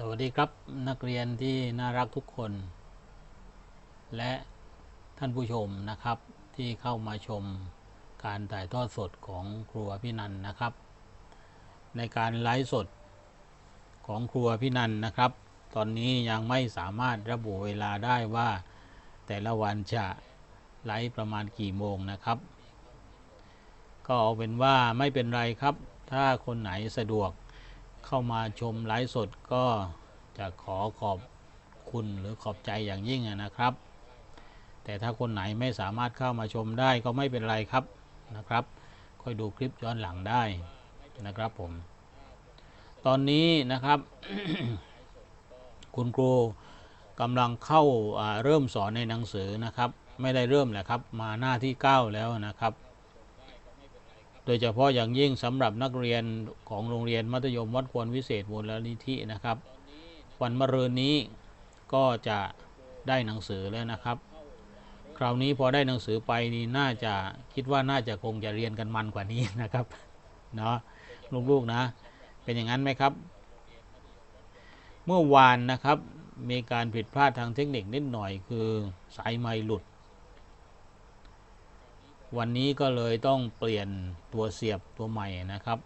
สวัสดีครับนักเรียนที่น่ารักทุกคน และท่านผู้ชมนะครับที่เข้ามาชมการถ่ายทอดสดของครัวพี่นันนะครับ ในการไลฟ์สดของครัวพี่นันนะครับ ตอนนี้ยังไม่สามารถระบุเวลาได้ว่าแต่ละวันจะไลฟ์ประมาณกี่โมงนะครับ ก็เอาเป็นว่าไม่เป็นไรครับ ถ้าคนไหนสะดวก เข้ามาชมไลฟ์สดก็จะขอขอบคุณหรือขอบใจอย่างยิ่งนะครับ แต่ถ้าคนไหนไม่สามารถเข้ามาชมได้ก็ไม่เป็นไรครับนะครับ ค่อยดูคลิปย้อนหลังได้นะครับผม ตอนนี้นะครับ คุณครูกำลังเข้าเริ่มสอนในหนังสือนะครับ ไม่ได้เริ่มแหละครับ มาหน้าที่ 9 แล้วนะครับ โดยเฉพาะอย่างยิ่งสำหรับนักเรียนของโรงเรียนมัธยมวัดควรวิเศษมูลนิธินะครับ วันมะรืนนี้ก็จะได้หนังสือแล้วนะครับ คราวนี้พอได้หนังสือไปนี่น่าจะคิดว่าน่าจะคงจะเรียนกันมันกว่านี้นะครับเนาะลูกๆนะ เป็นอย่างนั้นไหมครับ เมื่อวานนะครับมีการผิดพลาดทางเทคนิคนิดหน่อยคือสายไม้หลุด วันนี้ก็เลยต้องเปลี่ยนตัวเสียบตัวใหม่นะครับ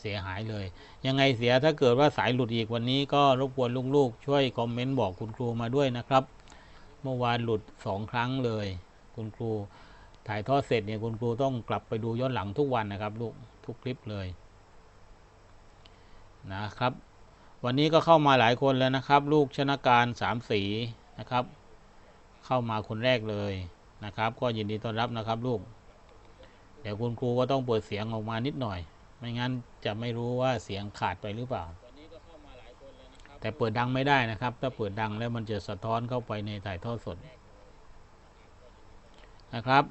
เสียหายเลย ยังไงเสียถ้าเกิดว่าสายหลุดอีกวันนี้ก็รบกวนลูกๆ ช่วยคอมเมนต์บอกคุณครูมาด้วยนะครับ เมื่อวานหลุดสองครั้งเลย คุณครูถ่ายทอดเสร็จเนี่ยคุณครูต้องกลับไปดูย้อนหลังทุกวันนะครับลูกทุกคลิปเลยนะครับ วันนี้ก็เข้ามาหลายคนแล้วนะครับ ลูกชนะการสามสีนะครับ เข้ามาคนแรกเลย นะครับ ก็ยินดีต้อนรับนะครับลูก เดี๋ยวคุณครูก็ต้องเปิดเสียงออกมานิดหน่อย ไม่งั้นจะไม่รู้ว่าเสียงขาดไปหรือเปล่า แต่เปิดดังไม่ได้นะครับ ถ้าเปิดดังแล้วมันจะสะท้อนเข้าไปในถ่ายทอดสดนะครับ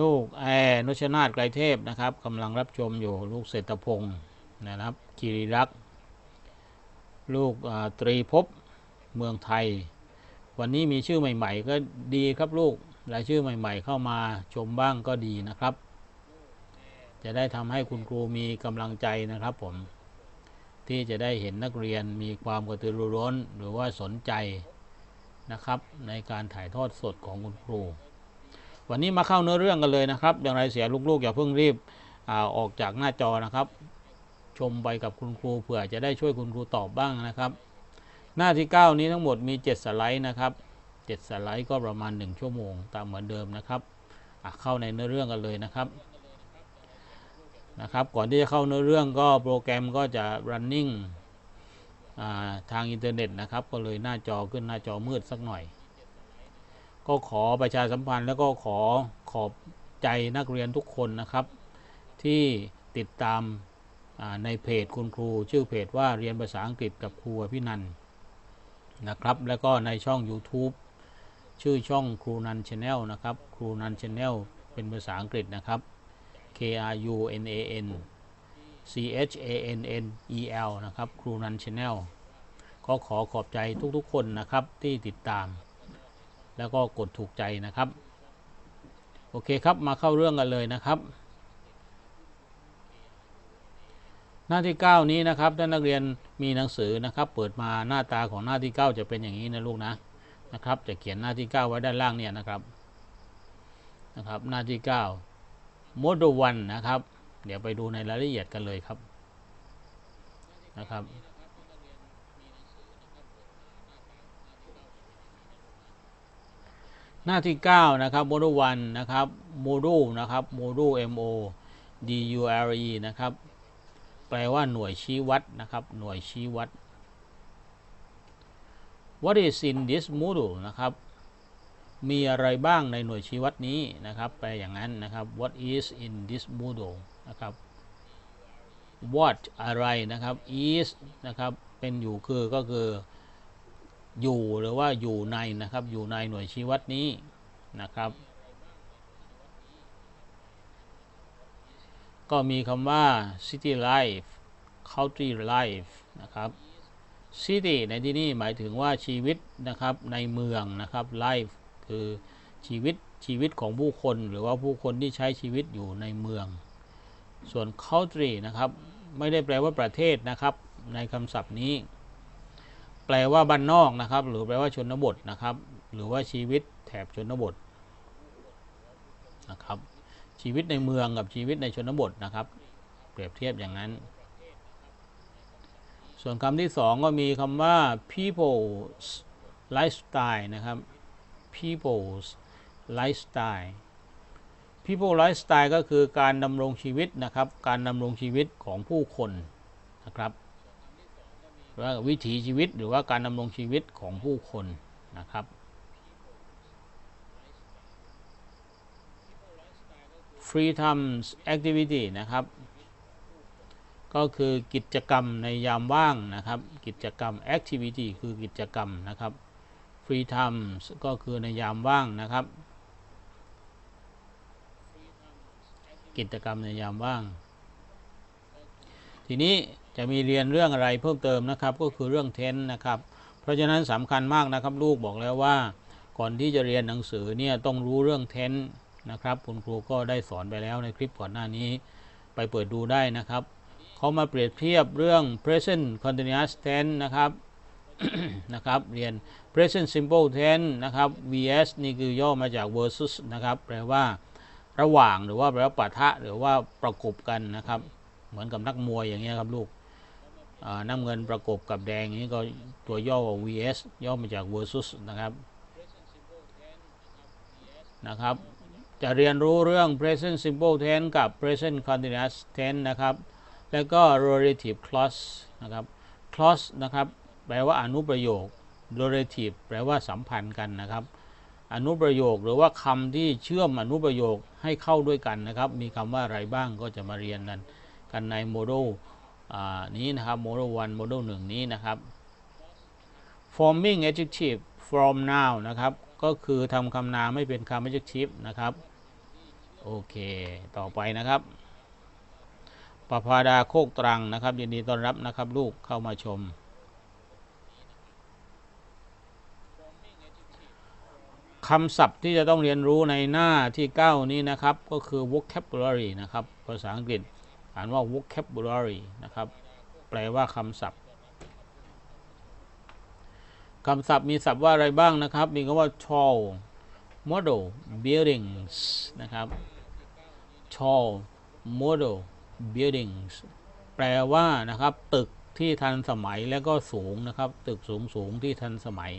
ลูกแอนุชนาธไกรเทพนะครับกำลังรับชมอยู่ลูกเศรษฐพงศ์นะครับกิริรักษ์ลูกตรีภพเมืองไทย วันนี้มีชื่อใหม่ ๆ ก็ดีครับลูก รายชื่อใหม่ ๆ เข้ามาชมบ้างก็ดีนะครับ จะได้ทำให้คุณครูมีกำลังใจนะครับผมที่จะได้เห็นนักเรียนมีความกระตือรือร้น หรือว่าสนใจนะครับ ในการถ่ายทอดสดของคุณครู วันนี้มาเข้าเนื้อเรื่องกันเลยนะครับ อย่างไรเสียลูกๆอย่าเพิ่งรีบอออกจากหน้าจอนะครับ ชมไปกับคุณครูเผื่อจะได้ช่วยคุณครูตอบบ้างนะครับ หน้าที่ 9 นี้ทั้งหมดมี 7 สไลด์นะครับ 7สไลด์ก็ประมาณ 1 ชั่วโมง ตามเหมือนเดิมนะครับเข้าในเนื้อเรื่องกันเลยนะครับนะครับ ก่อนที่จะเข้าเนื้อเรื่องก็โปรแกรมก็จะ running ทางอินเทอร์เน็ตนะครับ ก็เลยหน้าจอขึ้นหน้าจอมืดสักหน่อย ก็ขอประชาสัมพันธ์แล้วก็ขอขอบใจนักเรียนทุกคนนะครับ ที่ติดตามในเพจคุณครู ชื่อเพจว่าเรียนภาษาอังกฤษกับครูพี่นันนะครับ แล้วก็ในช่อง YouTube ชื่อช่องครูนันชาแนลนะครับครูนันชาแนลเป็นภาษาอังกฤษนะครับ K R U N A N C H A N N E L นะครับครูนันชาแนลก็ขอขอบใจทุกๆคนนะครับที่ติดตาม แล้วก็กดถูกใจนะครับ โอเคครับมาเข้าเรื่องกันเลยนะครับ หน้าที่ 9 นี้นะครับท่านนักเรียนมีหนังสือนะครับ เปิดมาหน้าตาของหน้าที่ 9 จะเป็นอย่างนี้นะลูกนะ นะครับ จะเขียนหน้าที่ 9 ไว้ด้านล่างเนี่ยนะครับนะครับ หน้าที่ 9 model 1นะครับ เดี๋ยวไปดูในรายละเอียดกันเลยครับนะครับหน้าที่ 9 นะครับ model 1นะครับ module นะครับ module M O D U L E นะครับ แปลว่าหน่วยชี้วัดนะครับ หน่วยชี้วัด What is in this module นะครับ มีอะไรบ้างในหน่วยชี้วัดนี้นะครับแปลอย่างนั้นนะครับ What is in this module นะครับ What อะไรนะครับ is นะครับเป็นอยู่คือก็คืออยู่หรือว่าอยู่ในนะครับอยู่ในหน่วยชี้วัดนี้นะครับ ก็มีคำว่า city life country life นะครับ city ในที่นี้หมายถึงว่าชีวิตนะครับในเมืองนะครับ life คือชีวิตชีวิตของผู้คน หรือว่าผู้คนที่ใช้ชีวิตอยู่ในเมือง ส่วน country นะครับไม่ได้แปลว่าประเทศนะครับ ในคำศัพท์นี้ แปลว่าบ้านนอกนะครับ หรือแปลว่าชนบทนะครับ หรือว่าชีวิตแถบชนบทนะครับชีวิตในเมืองกับชีวิตในชนบทนะครับ เปรียบเทียบอย่างนั้น ส่วนคำที่สองก็มีคำว่า people's lifestyle นะครับ people's lifestyle people lifestyle ก็คือการดำรงชีวิตนะครับ การดำรงชีวิตของผู้คนนะครับว่าวิถีชีวิตหรือว่าการดำรงชีวิตของผู้คนนะครับ free time activity นะครับ ก็คือกิจกรรมในยามว่างนะครับ กิจกรรม activity คือกิจกรรมนะครับ free time ก็คือในยามว่างนะครับ กิจกรรมในยามว่าง ทีนี้จะมีเรียนเรื่องอะไรเพิ่มเติมนะครับ ก็คือเรื่องเทนนะครับ เพราะฉะนั้นสำคัญมากนะครับ ลูกบอกแล้วว่า ก่อนที่จะเรียนหนังสือเนี่ยต้องรู้เรื่องเทนนะครับ คุณครูก็ได้สอนไปแล้วในคลิปก่อนหน้านี้ ไปเปิดดูได้นะครับ เขามาเปรียบเทียบเรื่อง present continuous tense นะครับนะครับเรียน present simple tense นะครับ vs นี่คือย่อมาจาก versus นะครับ แปลว่าระหว่างหรือว่าแปลว่าปะทะหรือว่าประกบกันนะครับ เหมือนกับนักมวยอย่างเงี้ยครับลูกน้ำเงินประกบกับแดงนี้ก็ตัวย่อว่า vs ย่อมาจาก versus นะครับนะครับ จะเรียนรู้เรื่อง present simple tense กับ present continuous tense นะครับ แล้วก็ relative clause นะครับ clause นะครับ แปลว่าอนุประโยค relative แปลว่าสัมพันธ์กันนะครับ อนุประโยคหรือว่าคำที่เชื่อมอนุประโยคให้เข้าด้วยกันนะครับ มีคำว่าอะไรบ้างก็จะมาเรียนกัน กันในโมดูลนี้นะครับโมดูล1โมดูล1นี้นะครับ forming adjective from noun นะครับ ก็คือทำคำนามไม่เป็นคำ adjective นะครับ โอเค ต่อไปนะครับ ปภาดาโคกตรังนะครับยินดีต้อนรับนะครับ ลูกเข้ามาชม คำศัพท์ที่จะต้องเรียนรู้ในหน้าที่ 9 นี้นะครับ ก็คือ vocabulary นะครับ ภาษาอังกฤษอ่านว่า vocabulary นะครับ แปลว่าคำศัพท์คำศัพท์มีศัพท์ว่าอะไรบ้างนะครับ มีคำว่า tall model buildings นะครับ tall model buildings แปลว่านะครับ ตึกที่ทันสมัยและก็สูงนะครับ ตึกสูงสูงที่ทันสมัย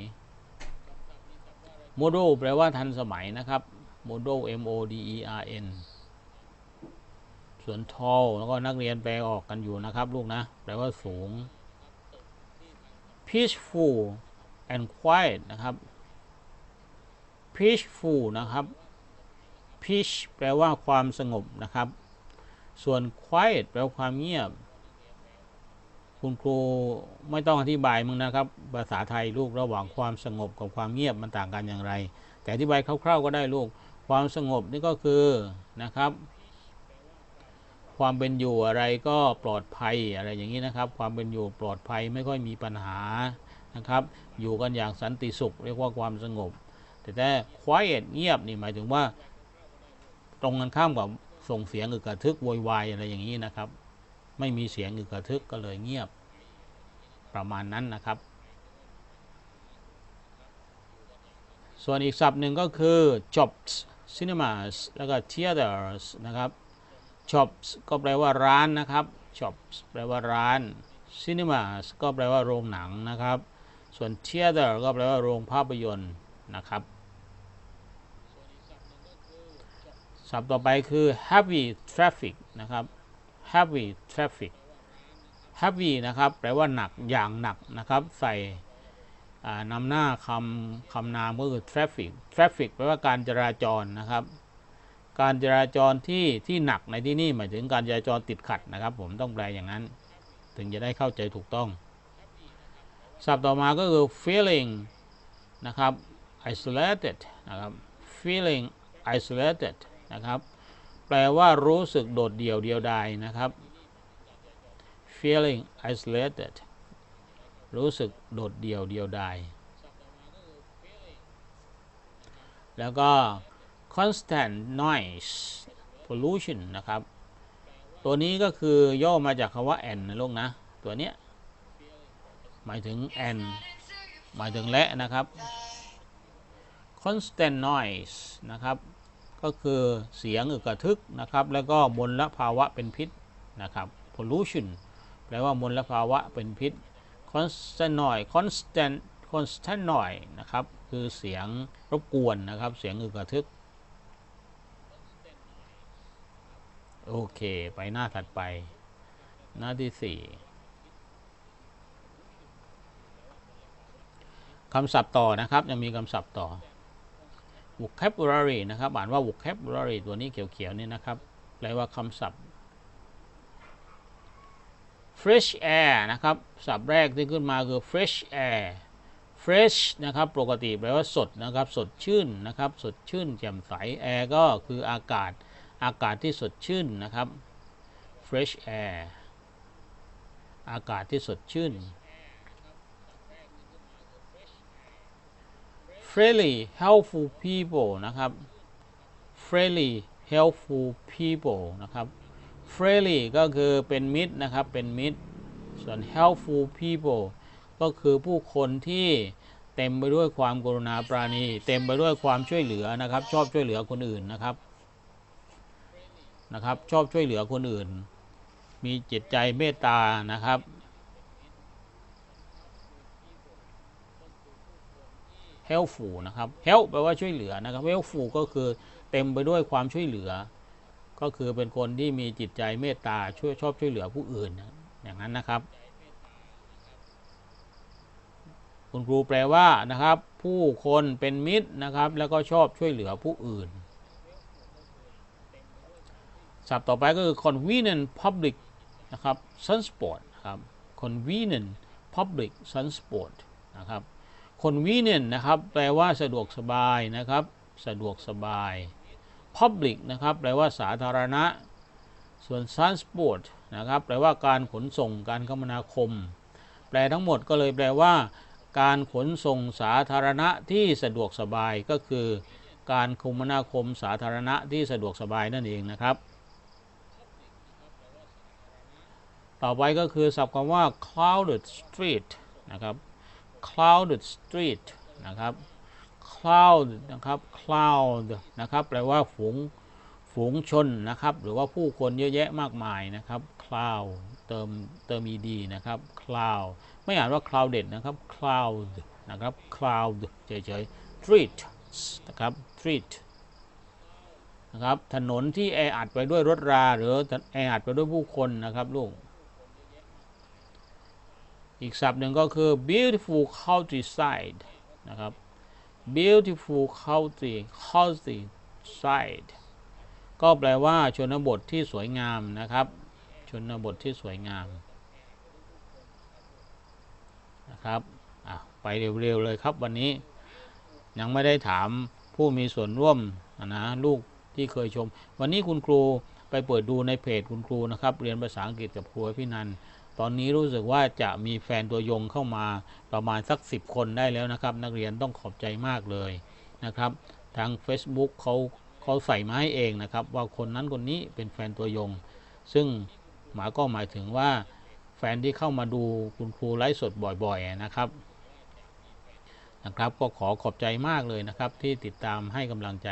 model แปลว่าทันสมัยนะครับ model M O D E R N ส่วน tall แล้วก็นักเรียนแปลออกกันอยู่นะครับ ลูกนะ แปลว่าสูง peaceful and quiet นะครับ peaceful นะครับ peace แปลว่าความสงบนะครับ ส่วน quiet แปลว่าความเงียบ คุณครูไม่ต้องอธิบายมึงนะครับ ภาษาไทยลูกระหว่างความสงบกับความเงียบมันต่างกันอย่างไร แต่อธิบายคร่าวๆก็ได้ลูก ความสงบนี่ก็คือนะครับ ความเป็นอยู่อะไรก็ปลอดภัยอะไรอย่างนี้นะครับ ความเป็นอยู่ปลอดภัยไม่ค่อยมีปัญหานะครับ อยู่กันอย่างสันติสุข เรียกว่าความสงบ แต่แต่ quiet เงียบนี่หมายถึงว่า ตรงกันข้ามกับ ส่งเสียงอึกกระทึกโวยวายอะไรอย่างนี้นะครับ ไม่มีเสียงอึกกระทึกก็เลยเงียบประมาณนั้นนะครับ ส่วนอีกศัพท์หนึ่งก็คือ shops cinemas แล้วก็ theaters นะครับ shops ก็แปลว่าร้านนะครับ shops แปลว่าร้าน cinemas ก็แปลว่าโรงหนังนะครับ ส่วน theater ก็แปลว่าโรงภาพยนตร์นะครับ ศัพท์ต่อไปคือ heavy traffic นะครับ heavy traffic heavy นะครับ แปลว่าหนักอย่างหนักนะครับ ใส่นำหน้าคำคำนามก็คือ traffic traffic แปลว่าการจราจรนะครับ การจราจรที่ที่หนักในที่นี่หมายถึงการจราจรติดขัดนะครับ ผมต้องแปลอย่างนั้น ถึงจะได้เข้าใจถูกต้อง ศัพท์ต่อมาก็คือ feeling นะครับ isolated นะครับ feeling isolated นะครับ แปลว่ารู้สึกโดดเดี่ยวเดียวดายนะครับ feeling isolated รู้สึกโดดเดี่ยวเดียวดายแล้วก็ constant noise pollution นะครับ ตัวนี้ก็คือย่อมาจากคำว่า n นะลูกนะ ตัวเนี้ยหมายถึง and หมายถึงและนะครับ constant noise นะครับ ก็คือเสียงอึกกระทึกนะครับ แล้วก็มลภาวะเป็นพิษนะครับ pollution แปลว่ามลภาวะเป็นพิษ constant noise constant constant noise นะครับ คือเสียงรบกวนนะครับ เสียงอึกกระทึก โอเค ไปหน้าถัดไป หน้าที่สี่คำศัพท์ต่อนะครับยังมีคำศัพท์ต่อ vocabulary นะครับอ่านว่า vocabulary ตัวนี้เขียวๆนี่นะครับแปลว่าคำศัพท์ fresh air นะครับศัพท์แรกที่ขึ้นมาคือ fresh air fresh นะครับปกติแปลว่าสดนะครับสดชื่นนะครับสดชื่นแจ่มใส air ก็คืออากาศอากาศที่สดชื่นนะครับ fresh air อากาศที่สดชื่น friendly helpful people นะครับ friendly helpful people นะครับ friendly ก็คือเป็นมิตรนะครับ เป็นมิตร ส่วน helpful people ก็คือผู้คนที่เต็มไปด้วยความกรุณาปราณี เต็มไปด้วยความช่วยเหลือนะครับ ชอบช่วยเหลือคนอื่นนะครับ นะครับ ชอบช่วยเหลือคนอื่น มีจิตใจเมตตานะครับ helpful นะครับ help แปลว่าช่วยเหลือนะครับ helpful ก็คือเต็มไปด้วยความช่วยเหลือ ก็คือเป็นคนที่มีจิตใจเมตตาช่วยชอบช่วยเหลือผู้อื่นอย่างนั้นนะครับ คุณครูแปลว่านะครับ ผู้คนเป็นมิตรนะครับ แล้วก็ชอบช่วยเหลือผู้อื่นศัพท์ต่อไปก็คือ convenient public นะครับ transport ครับ convenient public transport นะครับ convenient นะครับ แปลว่าสะดวกสบายนะครับ สะดวกสบาย public นะครับ แปลว่าสาธารณะ ส่วน transport นะครับ แปลว่าการขนส่ง การคมนาคม แปลทั้งหมดก็เลยแปลว่า การขนส่งสาธารณะที่สะดวกสบายก็คือ การคมนาคมสาธารณะที่สะดวกสบายนั่นเองนะครับ ต่อไปก็คือศัพท์คำว่า crowded street นะครับ crowded street นะครับ cloud นะครับ cloud นะครับแปลว่าฝูงฝูงชนนะครับ หรือว่าผู้คนเยอะแยะมากมายนะครับ cloud เติมเติม ed นะครับ cloud ไม่อ่านว่า crowded นะครับ cloud นะครับ cloud เฉยๆ street นะครับ street นะครับ ถนนที่แออัดไปด้วยรถรา หรือแออัดไปด้วยผู้คนนะครับลูก อีกศัพท์หนึ่งก็คือ beautiful countryside นะครับ beautiful country countryside ก็แปลว่าชนบทที่สวยงามนะครับ ชนบทที่สวยงามนะครับไปเร็วๆเลยครับวันนี้ ยังไม่ได้ถามผู้มีส่วนร่วมนะลูกที่เคยชม วันนี้คุณครูไปเปิดดูในเพจคุณครูนะครับ เรียนภาษาอังกฤษกับครูพี่นัน ตอนนี้รู้สึกว่าจะมีแฟนตัวยงเข้ามาประมาณสัก 10 คนได้แล้วนะครับ นักเรียนต้องขอบใจมากเลยนะครับ ทาง Facebook เขาเขาใส่มาให้เองนะครับ ว่าคนนั้นคนนี้เป็นแฟนตัวยง ซึ่งหมาก็หมายถึงว่าแฟนที่เข้ามาดูคุณครูไลฟ์สดบ่อยๆนะครับนะครับ ก็ขอขอบใจมากเลยนะครับที่ติดตามให้กำลังใจ